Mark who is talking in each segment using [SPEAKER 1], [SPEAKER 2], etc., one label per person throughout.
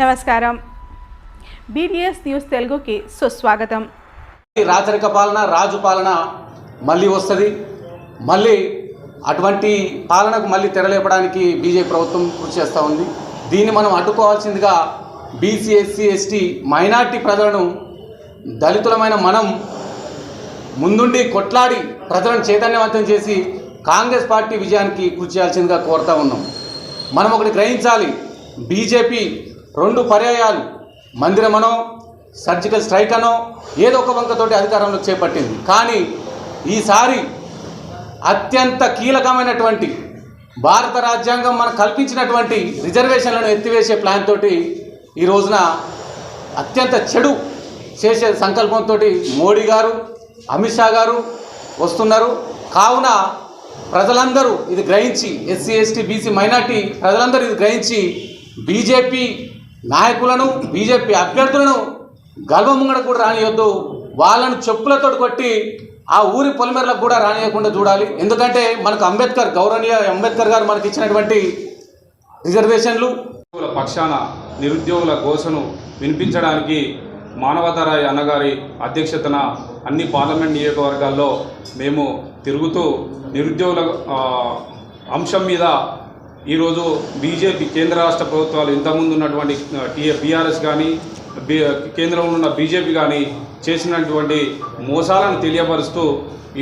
[SPEAKER 1] నమస్కారం. BDS news తెలుగుకి సుస్వాగతం.
[SPEAKER 2] రాచరిక పాలన రాజు పాలన మళ్ళీ వస్తుంది. మళ్ళీ అటువంటి పాలనకు మళ్ళీ తెరలేపడానికి బీజేపీ ప్రభుత్వం కృషి చేస్తూ ఉంది. దీన్ని మనం అడ్డుకోవాల్సిందిగా బీసీ ఎస్సీ ఎస్టీ మైనార్టీ ప్రజలను దళితులమైన మనం ముందుండి కొట్లాడి ప్రజలను చైతన్యవంతం చేసి కాంగ్రెస్ పార్టీ విజయానికి కృషి చేయాల్సిందిగా కోరుతా ఉన్నాం. మనం ఒకటి గ్రహించాలి. బీజేపీ రెండు పర్యాయాలు. మందిరమనో సర్జికల్ స్ట్రైక్ అనో ఏదో ఒక వంకతోటి అధికారంలో చేపట్టింది. కానీ ఈసారి అత్యంత కీలకమైనటువంటి భారత రాజ్యాంగం మనకు కల్పించినటువంటి రిజర్వేషన్లను ఎత్తివేసే ప్లాన్ తోటి ఈ రోజున అత్యంత చెడు చేసే సంకల్పంతో మోడీ గారు అమిత్ షా గారు వస్తున్నారు. కావున ప్రజలందరూ ఇది గ్రహించి ఎస్సీ ఎస్టీ బీసీ మైనార్టీ ప్రజలందరూ ఇది గ్రహించి బీజేపీ నాయకులను బీజేపీ అభ్యర్థులను గర్భముంగడ కూడా రానియొద్దు. వాళ్ళను చెప్పులతో కొట్టి ఆ ఊరి పొలిమేరలకు కూడా రానియకుండా చూడాలి. ఎందుకంటే మనకు అంబేద్కర్ గౌరవనీయ అంబేద్కర్ గారు మనకి ఇచ్చినటువంటి రిజర్వేషన్లు.
[SPEAKER 3] పక్షాన నిరుద్యోగుల ఘోషను వినిపించడానికి మానవతారాయ్ అన్నగారి అధ్యక్షతన అన్ని పార్లమెంట్ నియోజకవర్గాల్లో మేము తిరుగుతూ నిరుద్యోగుల అంశం మీద ఈరోజు బీజేపీ కేంద్ర రాష్ట్ర ప్రభుత్వాలు ఇంతకుముందు ఉన్నటువంటి బీఆర్ఎస్ కానీ కేంద్రంలో ఉన్న బీజేపీ కానీ చేసినటువంటి మోసాలను తెలియపరుస్తూ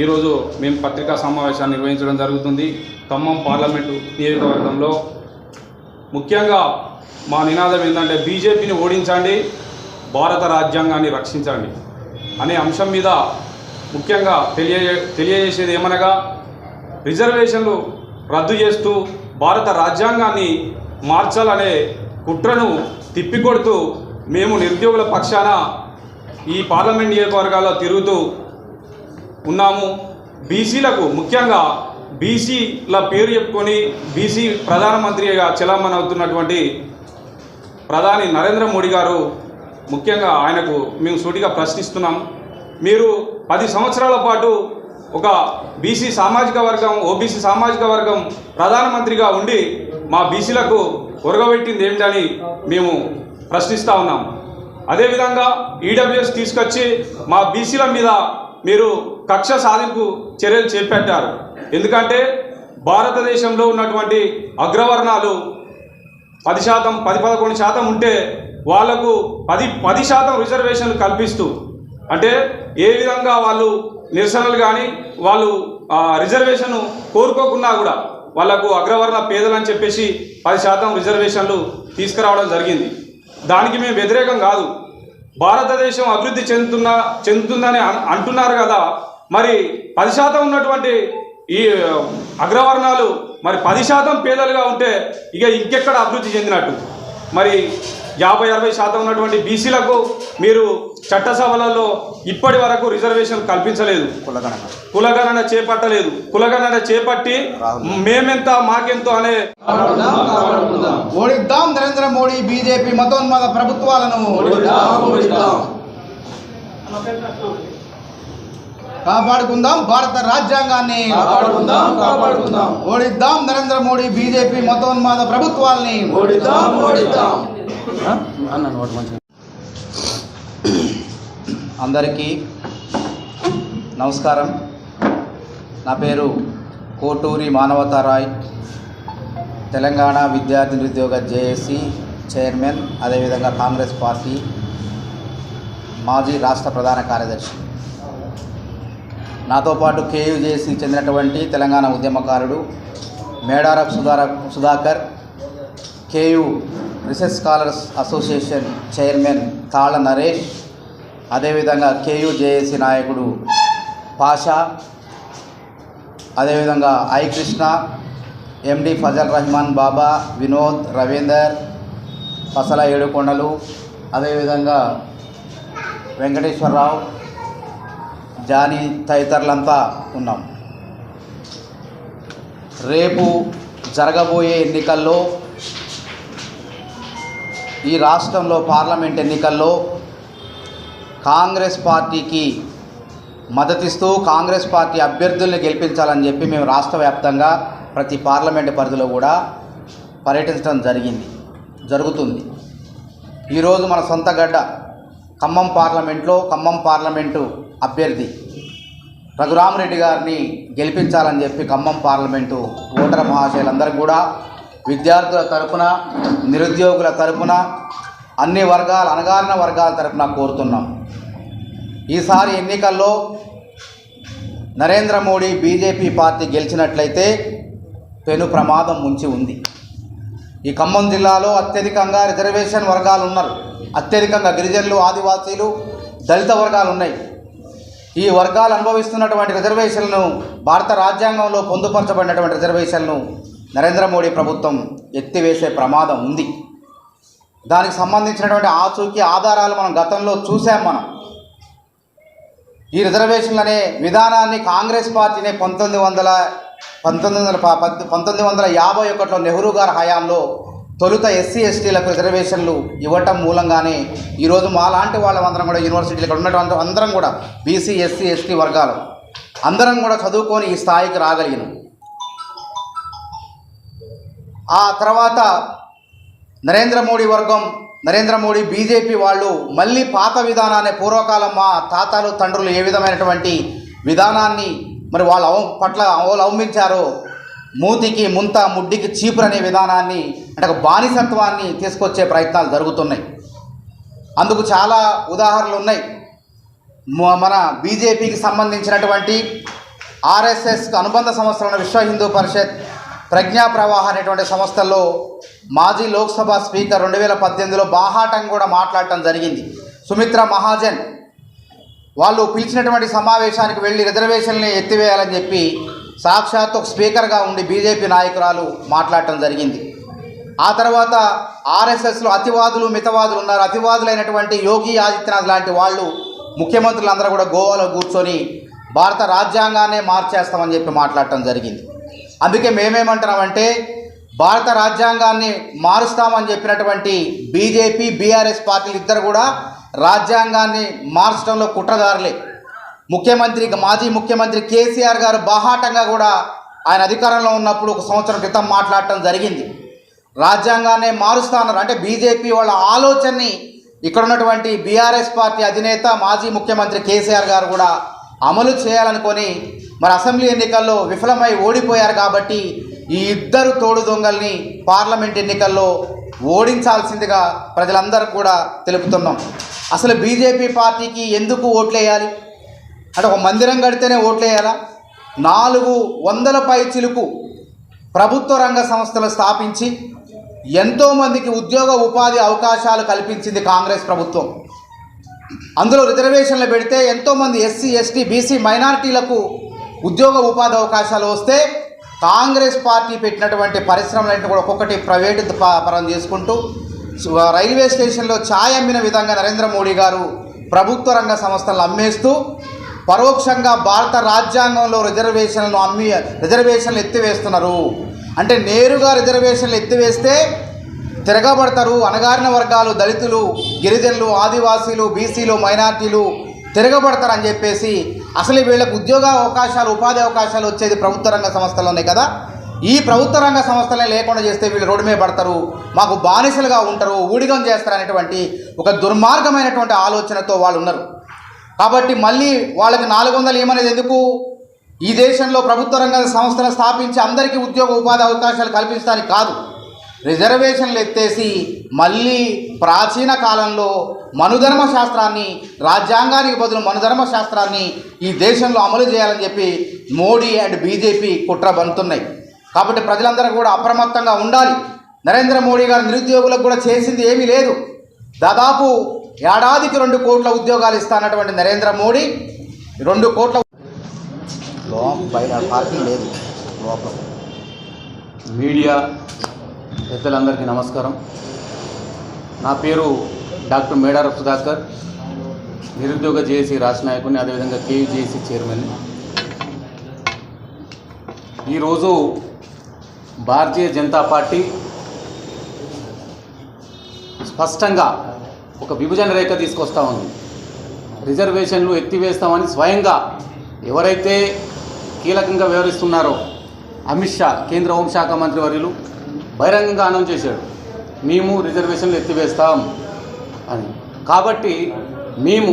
[SPEAKER 3] ఈరోజు మేము పత్రికా సమావేశాన్ని నిర్వహించడం జరుగుతుంది. ఖమ్మం పార్లమెంటు నియోజకవర్గంలో. ముఖ్యంగా మా నినాదం ఏంటంటే బీజేపీని ఓడించండి భారత రాజ్యాంగాన్ని రక్షించండి అనే అంశం మీద ముఖ్యంగా తెలియజే తెలియజేసేది ఏమనగా రిజర్వేషన్లు రద్దు చేస్తూ భారత రాజ్యాంగాన్ని మార్చాలనే కుట్రను తిప్పికొడుతూ మేము నిరుద్యోగుల పక్షాన ఈ పార్లమెంట్ నియోజకవర్గాల్లో తిరుగుతూ ఉన్నాము. బీసీలకు ముఖ్యంగా బీసీల పేరు చెప్పుకొని బీసీ ప్రధానమంత్రిగా చలామణి అవుతున్నటువంటి ప్రధాని నరేంద్ర మోడీ గారు ముఖ్యంగా ఆయనకు మేము సూటిగా ప్రశ్నిస్తున్నాం. మీరు పది సంవత్సరాల పాటు ఒక బీసీ సామాజిక వర్గం ఓబీసీ సామాజిక వర్గం ప్రధానమంత్రిగా ఉండి మా బీసీలకు ఒరగబెట్టింది ఏమిటని మేము ప్రశ్నిస్తూ ఉన్నాం. అదేవిధంగా ఈడబ్ల్యూఎస్ తీసుకొచ్చి మా బీసీల మీద మీరు కక్ష సాధింపు చర్యలు చేపట్టారు. ఎందుకంటే భారతదేశంలో ఉన్నటువంటి అగ్రవర్ణాలు పది శాతం పది పదకొండు శాతం ఉంటే వాళ్ళకు పది పది శాతం రిజర్వేషన్లు కల్పిస్తూ అంటే ఏ విధంగా వాళ్ళు నిరసనలు కానీ వాళ్ళు రిజర్వేషన్ కోరుకోకున్నా కూడా వాళ్ళకు అగ్రవర్ణ పేదలని చెప్పేసి పది శాతం రిజర్వేషన్లు తీసుకురావడం జరిగింది. దానికి మేము వ్యతిరేకం కాదు. భారతదేశం అభివృద్ధి చెందుతున్న చెందుతుందని అన్- అంటున్నారు కదా మరి పది శాతం ఉన్నటువంటి ఈ అగ్రవర్ణాలు మరి పది శాతం పేదలుగా ఉంటే ఇక ఇంకెక్కడ అభివృద్ధి చెందినట్టు? మరి యాభై అరవై శాతం ఉన్నటువంటి బీసీలకు మీరు చట్టసభలలో ఇప్పటి వరకు రిజర్వేషన్ కల్పించలేదు. కులగణన చేపట్టలేదు. కులగణన చేపట్టి మేమెంత మాకెంతో అనే
[SPEAKER 4] ఓడిద్దాం నరేంద్ర మోడీ బీజేపీ మతోన్మాద ప్రభుత్వాలను కాపాడుకుందాం భారత రాజ్యాంగాన్ని.
[SPEAKER 5] కాపాడుకుందాం కాపాడుకుందాం.
[SPEAKER 4] ఓడిద్దాం నరేంద్ర మోడీ బీజేపీ మతోన్మాద ప్రభుత్వాలని.
[SPEAKER 5] ఓడిద్దాం ఓడిద్దాం.
[SPEAKER 6] అందరికీ నమస్కారం. నా పేరు కోటూరి మానవతారాయ్ తెలంగాణ విద్యార్థి నిరుద్యోగ జేఏసీ చైర్మన్ అదేవిధంగా కాంగ్రెస్ పార్టీ మాజీ రాష్ట్ర ప్రధాన కార్యదర్శి. నాతో పాటు కేయుజేసి చెందినటువంటి తెలంగాణ ఉద్యమకారుడు Medarapu సుధార Sudhakar KU research scholars association chairman Tala Naresh అదేవిధంగా కేయుజేఏసీ నాయకుడు పాషా అదేవిధంగా ఐ కృష్ణ ఎండి ఫజల్ రహమాన్ బాబా వినోద్ రవీందర్ పసల ఏడుకొండలు అదేవిధంగా వెంకటేశ్వరరావు జానీ తదితరులంతా ఉన్నాం. రేపు జరగబోయే ఎన్నికల్లో ఈ రాష్ట్రంలో పార్లమెంట్ ఎన్నికల్లో కాంగ్రెస్ పార్టీకి మద్దతిస్తూ కాంగ్రెస్ పార్టీ అభ్యర్థుల్ని గెలిపించాలని చెప్పి మేము రాష్ట్ర వ్యాప్తంగా ప్రతి పార్లమెంట్ పరిధిలో కూడా పర్యటించడం జరిగింది జరుగుతుంది. ఈరోజు మన సొంత గడ్డ ఖమ్మం పార్లమెంట్లో ఖమ్మం పార్లమెంటు అభ్యర్థి రఘురామరెడ్డి గారిని గెలిపించాలని చెప్పి ఖమ్మం పార్లమెంటు ఓటర్ మహాశయులందరూ కూడా విద్యార్థుల తరపున నిరుద్యోగుల తరపున అన్ని వర్గాల అణగారిన వర్గాల తరపున కోరుతున్నాం. ఈసారి ఎన్నికల్లో నరేంద్ర మోడీ బీజేపీ పార్టీ గెలిచినట్లయితే పెను ప్రమాదం ముంచి ఉంది. ఈ ఖమ్మం జిల్లాలో అత్యధికంగా రిజర్వేషన్ వర్గాలు ఉన్నారు. అత్యధికంగా గిరిజనులు ఆదివాసీలు దళిత వర్గాలు ఉన్నాయి. ఈ వర్గాలు అనుభవిస్తున్నటువంటి రిజర్వేషన్లను భారత రాజ్యాంగంలో పొందుపరచబడినటువంటి రిజర్వేషన్లను నరేంద్ర మోడీ ప్రభుత్వం ఎత్తివేసే ప్రమాదం ఉంది. దానికి సంబంధించినటువంటి ఆచూకీ ఆధారాలు మనం గతంలో చూసాం మనం. ఈ రిజర్వేషన్లు అనే విధానాన్ని కాంగ్రెస్ పార్టీనే పంతొమ్మిది వందల పంతొమ్మిది వందల ప- పద్- పంతొమ్మిది వందల యాభై ఒకటిలో నెహ్రూ గారి హయాంలో తొలుత ఎస్సీ ఎస్టీలకు రిజర్వేషన్లు ఇవ్వటం మూలంగానే ఈరోజు మా లాంటి వాళ్ళందరం కూడా యూనివర్సిటీలు ఇక్కడ ఉన్నటువంటి అందరం కూడా బీసీ ఎస్సీ ఎస్టీ వర్గాలు అందరం కూడా చదువుకొని ఈ స్థాయికి రాగలిగినాం. ఆ తర్వాత నరేంద్ర మోడీ వర్గం నరేంద్ర మోడీ బీజేపీ వాళ్ళు మళ్ళీ పాత విధానాన్ని పూర్వకాలం మా తాతలు తండ్రులు ఏ విధమైనటువంటి విధానాన్ని మరి వాళ్ళు అవ పట్ల అవలంబించారో మూతికి ముంత ముడ్డికి చీపురు అనే విధానాన్ని అంటే ఒక బానిసత్వాన్ని తీసుకొచ్చే ప్రయత్నాలు జరుగుతున్నాయి. అందుకు చాలా ఉదాహరణలు ఉన్నాయి. మన బీజేపీకి సంబంధించినటువంటి ఆర్ఎస్ఎస్ అనుబంధ సంస్థలు విశ్వ హిందూ పరిషత్ ప్రజ్ఞా ప్రవాహ అనేటువంటి సంస్థల్లో మాజీ లోక్సభ స్పీకర్ రెండు వేల పద్దెనిమిదిలో బాహాటం కూడా మాట్లాడటం జరిగింది. సుమిత్ర మహాజన్ వాళ్ళు పిలిచినటువంటి సమావేశానికి వెళ్ళి రిజర్వేషన్ని ఎత్తివేయాలని చెప్పి సాక్షాత్ ఒక స్పీకర్గా ఉండి బీజేపీ నాయకురాలు మాట్లాడటం జరిగింది. ఆ తర్వాత ఆర్ఎస్ఎస్లో అతివాదులు మితవాదులు ఉన్నారు. అతివాదులైనటువంటి యోగి ఆదిత్యనాథ్ లాంటి వాళ్ళు ముఖ్యమంత్రులందరూ కూడా గోవాలో కూర్చొని భారత రాజ్యాంగాన్నే మార్చేస్తామని చెప్పి మాట్లాడటం జరిగింది. అందుకే మేమేమంటున్నామంటే భారత రాజ్యాంగాన్ని మారుస్తామని చెప్పినటువంటి బీజేపీ బీఆర్ఎస్ పార్టీలు ఇద్దరు కూడా రాజ్యాంగాన్ని మార్చడంలో కుట్రదారులే. ముఖ్యమంత్రి మాజీ ముఖ్యమంత్రి కేసీఆర్ గారు బాహాటంగా కూడా ఆయన అధికారంలో ఉన్నప్పుడు ఒక సంవత్సరం క్రితం మాట్లాడటం జరిగింది. రాజ్యాంగాన్ని మారుస్తానన్నారు. అంటే బీజేపీ వాళ్ళ ఆలోచనని ఇక్కడ ఉన్నటువంటి బీఆర్ఎస్ పార్టీ అధినేత మాజీ ముఖ్యమంత్రి కేసీఆర్ గారు కూడా అమలు చేయాలనుకొని మరి అసెంబ్లీ ఎన్నికల్లో విఫలమై ఓడిపోయారు కాబట్టి ఈ ఇద్దరు తోడు దొంగల్ని పార్లమెంట్ ఎన్నికల్లో ఓడించాల్సిందిగా ప్రజలందరూ కూడా తెలుపుతున్నాం. అసలు బీజేపీ పార్టీకి ఎందుకు ఓట్లేయాలి? అంటే ఒక మందిరం కడితేనే ఓట్లేయాలా? నాలుగు వందల పై చిలుకు ప్రభుత్వ రంగ సంస్థలు స్థాపించి ఎంతోమందికి ఉద్యోగ ఉపాధి అవకాశాలు కల్పించింది కాంగ్రెస్ ప్రభుత్వం. అందులో రిజర్వేషన్లు పెడితే ఎంతోమంది ఎస్సీ ఎస్టీ బీసీ మైనారిటీలకు ఉద్యోగ ఉపాధి అవకాశాలు వస్తే కాంగ్రెస్ పార్టీ పెట్టినటువంటి పరిశ్రమలన్నింటినీ కూడా ఒక్కొక్కటి ప్రైవేటు పరం చేసుకుంటూ రైల్వే స్టేషన్లో ఛాయ్ అమ్మిన విధంగా నరేంద్ర మోడీ గారు ప్రభుత్వ రంగ సంస్థలను అమ్మేస్తూ పరోక్షంగా భారత రాజ్యాంగంలో రిజర్వేషన్లను అమ్మి రిజర్వేషన్లు ఎత్తివేస్తున్నారు. అంటే నేరుగా రిజర్వేషన్లు ఎత్తివేస్తే తిరగబడతారు. అణగారిన వర్గాలు దళితులు గిరిజనులు ఆదివాసీలు బీసీలు మైనార్టీలు తిరగబడతారని చెప్పేసి అసలు వీళ్ళకు ఉద్యోగ అవకాశాలు ఉపాధి అవకాశాలు వచ్చేది ప్రభుత్వ రంగ సంస్థలోనే కదా? ఈ ప్రభుత్వ రంగ సంస్థలే లేకుండా చేస్తే వీళ్ళు రోడ్డు మీద పడతారు మాకు బానిసలుగా ఉంటారు ఊడిగం చేస్తారు అనేటువంటి ఒక దుర్మార్గమైనటువంటి ఆలోచనతో వాళ్ళు ఉన్నారు. కాబట్టి మళ్ళీ వాళ్ళకి నాలుగు వందలు ఏమనేది ఎందుకు? ఈ దేశంలో ప్రభుత్వ రంగ సంస్థలు స్థాపించి అందరికీ ఉద్యోగ ఉపాధి అవకాశాలు కల్పించడానికి కాదు. రిజర్వేషన్లు ఎత్తేసి మళ్ళీ ప్రాచీన కాలంలో మనుధర్మ శాస్త్రాన్ని రాజ్యాంగానికి బదులు మనుధర్మ శాస్త్రాన్ని ఈ దేశంలో అమలు చేయాలని చెప్పి మోడీ అండ్ బీజేపీ కుట్ర బంతున్నాయి కాబట్టి ప్రజలందరూ కూడా అప్రమత్తంగా ఉండాలి. నరేంద్ర మోడీ గారు నిరుద్యోగులకు కూడా చేసింది ఏమీ లేదు. దాదాపు ఏడాదికి రెండు కోట్ల ఉద్యోగాలు ఇస్తానటువంటి నరేంద్ర మోడీ రెండు కోట్ల బయట పార్కింగ్ లేదు. లోపల
[SPEAKER 2] మీడియా పెద్దలందరికీ నమస్కారం. నా పేరు డాక్టర్ మేడార సుధాకర్. నిరుద్యోగ జేఏసీ రాష్ట్ర నాయకుని అదేవిధంగా కేజేసీ చైర్మన్ ఈరోజు భారతీయ జనతా పార్టీ స్పష్టంగా ఒక విభజన రేఖ తీసుకొస్తా ఉంది. రిజర్వేషన్లు ఎత్తివేస్తామని స్వయంగా ఎవరైతే కీలకంగా వ్యవహరిస్తున్నారో అమిత్ షా కేంద్ర హోంశాఖ మంత్రి వర్యులు బహిరంగంగా అనౌన్స్ చేశాడు. మేము రిజర్వేషన్లు ఎత్తివేస్తాం అని. కాబట్టి మేము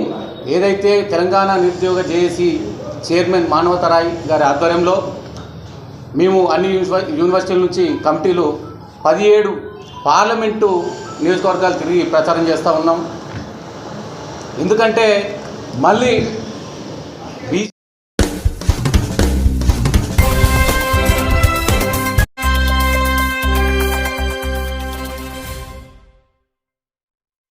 [SPEAKER 2] ఏదైతే తెలంగాణ నిరుద్యోగ జేఏసీ చైర్మన్ మానవతరాయ్ గారి ఆధ్వర్యంలో మేము అన్ని యూనివర్సిటీల నుంచి కమిటీలు పదిహేడు పార్లమెంటు నియోజకవర్గాలు తిరిగి ప్రచారం చేస్తూ ఉన్నాం. ఎందుకంటే మళ్ళీ